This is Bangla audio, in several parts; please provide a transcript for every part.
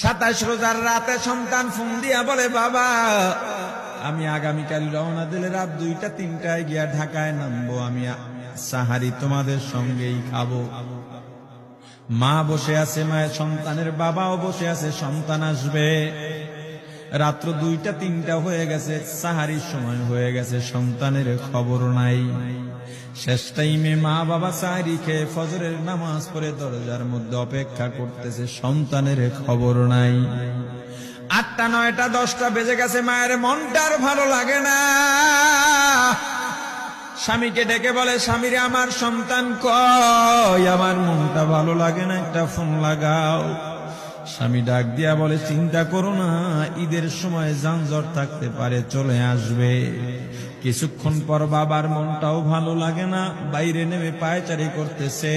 সাতাশ রোজার রাতে সন্তান ফোন দিয়া বলে, বাবা, আমি আগামীকাল রওনা দিলে রাত দুইটা, তিনটায় গিয়া ঢাকায় নামবো, আমি সাহারি তোমাদের সঙ্গেই খাব। মা বসে আছে, মায়ের সন্তানের বাবাও বসে আছে, সন্তান আসবে। রাত্র দুইটা, তিনটা হয়ে গেছে, সাহারির সময় হয়ে গেছে, সন্তানের খবর নাই। শেষ টাইমে মা বাবা সাহারি খেয়ে ফজরের নামাজ পড়ে দরজার মধ্যে অপেক্ষা করতেছে, সন্তানের খবর নাই। আটটা, নয়টা, দশটা বেজে গেছে, মায়ের মনটার ভালো লাগে না। স্বামীকে ডেকে বলে, স্বামীরে, আমার সন্তান কই? আমার মনটা ভালো লাগে না, একটা ফোন লাগাও। স্বামী ডাক দিয়া বলে, চিন্তা করো না, ঈদের সময় যানজট থাকতে পারে, চলে আসবে। কিছুক্ষণ পর বাবার মনটাও ভালো লাগে না, বাইরে নেমে পায়চারি করতেছে।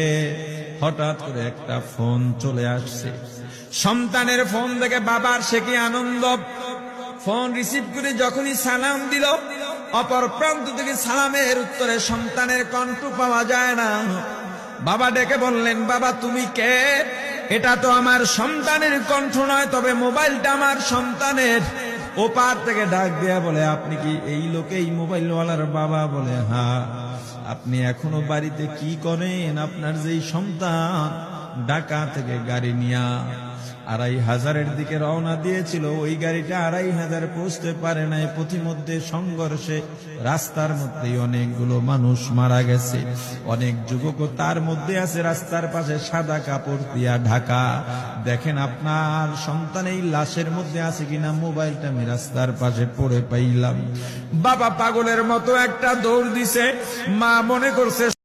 হঠাৎ করে একটা ফোন চলে আসছে। সন্তানের ফোন দেখে বাবার সে কি আনন্দ। ফোন রিসিভ করে যখনই সালাম দিল, অপর প্রান্ত থেকে সালামের উত্তরে সন্তানের কণ্ঠ পাওয়া যায় না। বাবা ডেকে বললেন, বাবা, তুমি কে? এটা তো আমার সন্তানের কণ্ঠ নয়, তবে মোবাইলটা আমার সন্তানের। ওপার থেকে ডাক দেয়া বলে, আপনি কি এই লোকে এই মোবাইলওয়ালার বাবা? বলে হ্যাঁ। আপনি এখনও বাড়িতে কি করেন? আপনার যেই সন্তান ঢাকা থেকে গাড়ি নিয়া আড়াই হাজারের দিকে রওনা দিয়েছিল। ওই গাড়িটা আড়াই হাজার পৌঁছতে পারে নাই। পথিমধ্যে সংঘর্ষে রাস্তার মধ্যে অনেকগুলো মানুষ মারা গেছে। অনেক যুবক তার মধ্যে আছে। রাস্তার পাশে সাদা কাপড় দিয়া ঢাকা। দেখেন আপনার সন্তান এই লাশের মধ্যে আছে কিনা, মোবাইলটা আমি রাস্তার পাশে পড়ে পাইলাম। বাবা পাগলের মতো একটা দৌড় দিছে। মা মনে করছে